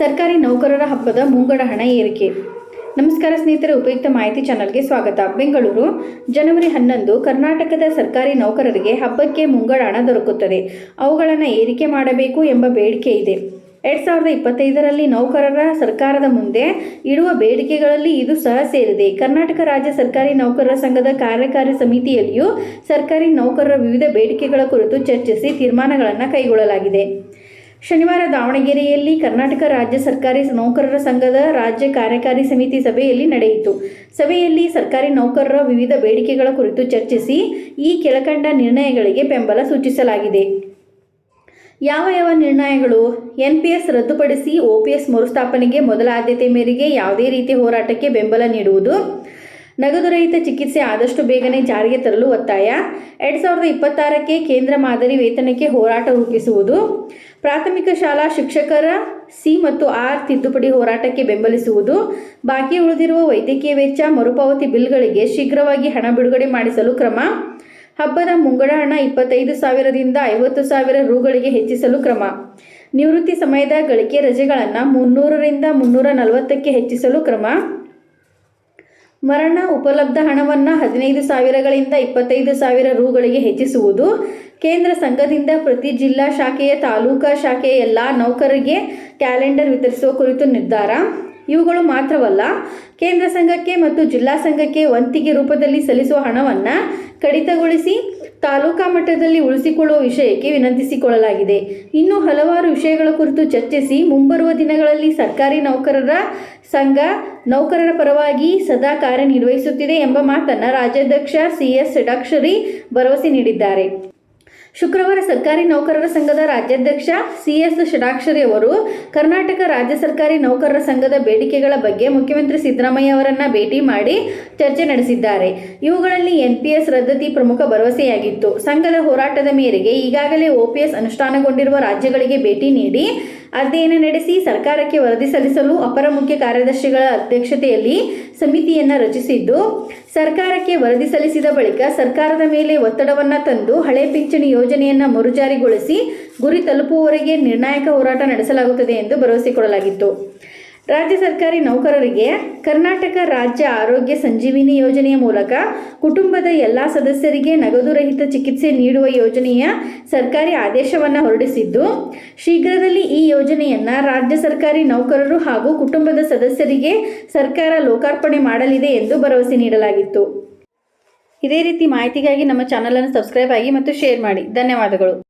ಸರ್ಕಾರಿ ನೌಕರರ ಹಬ್ಬದ ಮುಂಗಡ ಹಣ ಏರಿಕೆ. ನಮಸ್ಕಾರ ಸ್ನೇಹಿತರೆ, ಉಪಯುಕ್ತ ಮಾಹಿತಿ ಚಾನಲ್ಗೆ ಸ್ವಾಗತ. ಬೆಂಗಳೂರು, ಜನವರಿ ಹನ್ನೊಂದು, ಕರ್ನಾಟಕದ ಸರ್ಕಾರಿ ನೌಕರರಿಗೆ ಹಬ್ಬಕ್ಕೆ ಮುಂಗಡ ಹಣ ದೊರಕುತ್ತದೆ. ಅವುಗಳನ್ನು ಏರಿಕೆ ಮಾಡಬೇಕು ಎಂಬ ಬೇಡಿಕೆ ಇದೆ. ಎರಡ್ ಸಾವಿರದ ಇಪ್ಪತ್ತೈದರಲ್ಲಿ ನೌಕರರ ಸರ್ಕಾರದ ಮುಂದೆ ಇಡುವ ಬೇಡಿಕೆಗಳಲ್ಲಿ ಇದು ಸಹ ಸೇರಿದೆ. ಕರ್ನಾಟಕ ರಾಜ್ಯ ಸರ್ಕಾರಿ ನೌಕರರ ಸಂಘದ ಕಾರ್ಯಕಾರಿ ಸಮಿತಿಯಲ್ಲಿಯೂ ಸರ್ಕಾರಿ ನೌಕರರ ವಿವಿಧ ಬೇಡಿಕೆಗಳ ಕುರಿತು ಚರ್ಚಿಸಿ ತೀರ್ಮಾನಗಳನ್ನು ಕೈಗೊಳ್ಳಲಾಗಿದೆ. ಶನಿವಾರ ದಾವಣಗೆರೆಯಲ್ಲಿ ಕರ್ನಾಟಕ ರಾಜ್ಯ ಸರ್ಕಾರಿ ನೌಕರರ ಸಂಘದ ರಾಜ್ಯ ಕಾರ್ಯಕಾರಿ ಸಮಿತಿ ಸಭೆಯಲ್ಲಿ ನಡೆಯಿತು. ಸಭೆಯಲ್ಲಿ ಸರ್ಕಾರಿ ನೌಕರರ ವಿವಿಧ ಬೇಡಿಕೆಗಳ ಕುರಿತು ಚರ್ಚಿಸಿ ಈ ಕೆಳಕಂಡ ನಿರ್ಣಯಗಳಿಗೆ ಬೆಂಬಲ ಸೂಚಿಸಲಾಗಿದೆ. ಯಾವ ಯಾವ ನಿರ್ಣಯಗಳು? ಎನ್ ಪಿ ಎಸ್ ರದ್ದುಪಡಿಸಿ ಒ ಪಿ ಎಸ್ ಮರುಸ್ಥಾಪನೆಗೆ ಮೊದಲ ಆದ್ಯತೆ ಮೇರೆಗೆ ಯಾವುದೇ ರೀತಿಯ ಹೋರಾಟಕ್ಕೆ ಬೆಂಬಲ ನೀಡುವುದು? ನಗದು ರಹಿತ ಚಿಕಿತ್ಸೆ ಆದಷ್ಟು ಬೇಗನೆ ಜಾರಿಗೆ ತರಲು ಒತ್ತಾಯ. ಎರಡು ಸಾವಿರದ ಇಪ್ಪತ್ತಾರಕ್ಕೆ ಕೇಂದ್ರ ಮಾದರಿ ವೇತನಕ್ಕೆ ಹೋರಾಟ ರೂಪಿಸುವುದು. ಪ್ರಾಥಮಿಕ ಶಾಲಾ ಶಿಕ್ಷಕರ ಸಿ ಮತ್ತು ಆರ್ ತಿದ್ದುಪಡಿ ಹೋರಾಟಕ್ಕೆ ಬೆಂಬಲಿಸುವುದು. ಬಾಕಿ ಉಳಿದಿರುವ ವೈದ್ಯಕೀಯ ವೆಚ್ಚ, ಮರುಪಾವತಿ ಬಿಲ್ಗಳಿಗೆ ಶೀಘ್ರವಾಗಿ ಹಣ ಬಿಡುಗಡೆ ಮಾಡಿಸಲು ಕ್ರಮ. ಹಬ್ಬದ ಮುಂಗಡ ಹಣ ಇಪ್ಪತ್ತೈದು ಸಾವಿರದಿಂದ ಐವತ್ತು ಸಾವಿರ ರುಗಳಿಗೆ ಹೆಚ್ಚಿಸಲು ಕ್ರಮ. ನಿವೃತ್ತಿ ಸಮಯದ ಗಳಿಕೆ ರಜೆಗಳನ್ನು ಮುನ್ನೂರರಿಂದ ಮುನ್ನೂರ ನಲವತ್ತಕ್ಕೆ ಹೆಚ್ಚಿಸಲು ಕ್ರಮ. ಮರಣ ಉಪಲಬ್ಧ ಹಣವನ್ನು ಹದಿನೈದು ಸಾವಿರಗಳಿಂದ ಇಪ್ಪತ್ತೈದು ಸಾವಿರ ರೂಗಳಿಗೆ ಹೆಚ್ಚಿಸುವುದು. ಕೇಂದ್ರ ಸಂಘದಿಂದ ಪ್ರತಿ ಜಿಲ್ಲಾ ಶಾಖೆಯ ತಾಲೂಕಾ ಶಾಖೆಯ ಎಲ್ಲ ನೌಕರರಿಗೆ ಕ್ಯಾಲೆಂಡರ್ ವಿತರಿಸುವ ಕುರಿತು ನಿರ್ಧಾರ. ಇವುಗಳು ಮಾತ್ರವಲ್ಲ, ಕೇಂದ್ರ ಸಂಘಕ್ಕೆ ಮತ್ತು ಜಿಲ್ಲಾ ಸಂಘಕ್ಕೆ ವಂತಿಗೆ ರೂಪದಲ್ಲಿ ಸಲ್ಲಿಸುವ ಹಣವನ್ನು ಕಡಿತಗೊಳಿಸಿ ತಾಲೂಕಾ ಮಟ್ಟದಲ್ಲಿ ಉಳಿಸಿಕೊಳ್ಳುವ ವಿಷಯಕ್ಕೆ ವಿನಂತಿಸಿಕೊಳ್ಳಲಾಗಿದೆ. ಇನ್ನು ಹಲವಾರು ವಿಷಯಗಳ ಕುರಿತು ಚರ್ಚಿಸಿ ಮುಂಬರುವ ದಿನಗಳಲ್ಲಿ ಸರ್ಕಾರಿ ನೌಕರರ ಸಂಘ ನೌಕರರ ಪರವಾಗಿ ಸದಾ ಕಾರ್ಯನಿರ್ವಹಿಸುತ್ತಿದೆ ಎಂಬ ಮಾತನ್ನು ರಾಜ್ಯಾಧ್ಯಕ್ಷ ಸಿ ಎಸ್ ಷಡಾಕ್ಷರಿ ಭರವಸೆ ನೀಡಿದ್ದಾರೆ. ಶುಕ್ರವಾರ ಸರ್ಕಾರಿ ನೌಕರರ ಸಂಘದ ರಾಜ್ಯಾಧ್ಯಕ್ಷ ಸಿ ಎಸ್ ಷಡಾಕ್ಷರಿ ಅವರು ಕರ್ನಾಟಕ ರಾಜ್ಯ ಸರ್ಕಾರಿ ನೌಕರರ ಸಂಘದ ಬೇಡಿಕೆಗಳ ಬಗ್ಗೆ ಮುಖ್ಯಮಂತ್ರಿ ಸಿದ್ದರಾಮಯ್ಯ ಅವರನ್ನು ಭೇಟಿ ಮಾಡಿ ಚರ್ಚೆ ನಡೆಸಿದ್ದಾರೆ. ಇವುಗಳಲ್ಲಿ ಎನ್ಪಿಎಸ್ ರದ್ದತಿ ಪ್ರಮುಖ ಭರವಸೆಯಾಗಿತ್ತು. ಸಂಘದ ಹೋರಾಟದ ಮೇರೆಗೆ ಈಗಾಗಲೇ ಓಪಿಎಸ್ ಅನುಷ್ಠಾನಗೊಂಡಿರುವ ರಾಜ್ಯಗಳಿಗೆ ಭೇಟಿ ನೀಡಿ ಅಧ್ಯಯನ ನಡೆಸಿ ಸರ್ಕಾರಕ್ಕೆ ವರದಿ ಸಲ್ಲಿಸಲು ಅಪರ ಮುಖ್ಯ ಕಾರ್ಯದರ್ಶಿಗಳ ಅಧ್ಯಕ್ಷತೆಯಲ್ಲಿ ಸಮಿತಿಯನ್ನು ರಚಿಸಿದ್ದು, ಸರ್ಕಾರಕ್ಕೆ ವರದಿ ಸಲ್ಲಿಸಿದ ಬಳಿಕ ಸರ್ಕಾರದ ಮೇಲೆ ಒತ್ತಡವನ್ನು ತಂದು ಹಳೆ ಪಿಂಚಣಿ ಯೋಜನೆಯನ್ನು ಮರುಜಾರಿಗೊಳಿಸಿ ಗುರಿ ತಲುಪುವವರೆಗೆ ನಿರ್ಣಾಯಕ ಹೋರಾಟ ನಡೆಸಲಾಗುತ್ತದೆ ಎಂದು ಭರವಸೆ ಕೊಡಲಾಗಿತ್ತು. ರಾಜ್ಯ ಸರ್ಕಾರಿ ನೌಕರರಿಗೆ ಕರ್ನಾಟಕ ರಾಜ್ಯ ಆರೋಗ್ಯ ಸಂಜೀವಿನಿ ಯೋಜನೆಯ ಮೂಲಕ ಕುಟುಂಬದ ಎಲ್ಲ ಸದಸ್ಯರಿಗೆ ನಗದು ರಹಿತ ಚಿಕಿತ್ಸೆ ನೀಡುವ ಯೋಜನೆಯ ಸರ್ಕಾರಿ ಆದೇಶವನ್ನು ಹೊರಡಿಸಿದ್ದು, ಶೀಘ್ರದಲ್ಲಿ ಈ ಯೋಜನೆಯನ್ನು ರಾಜ್ಯ ಸರ್ಕಾರಿ ನೌಕರರು ಹಾಗೂ ಕುಟುಂಬದ ಸದಸ್ಯರಿಗೆ ಸರ್ಕಾರ ಲೋಕಾರ್ಪಣೆ ಮಾಡಲಿದೆ ಎಂದು ಭರವಸೆ ನೀಡಲಾಗಿತ್ತು. ಇದೇ ರೀತಿ ಮಾಹಿತಿಗಾಗಿ ನಮ್ಮ ಚಾನಲನ್ನು ಸಬ್ಸ್ಕ್ರೈಬ್ ಆಗಿ ಮತ್ತು ಶೇರ್ ಮಾಡಿ. ಧನ್ಯವಾದಗಳು.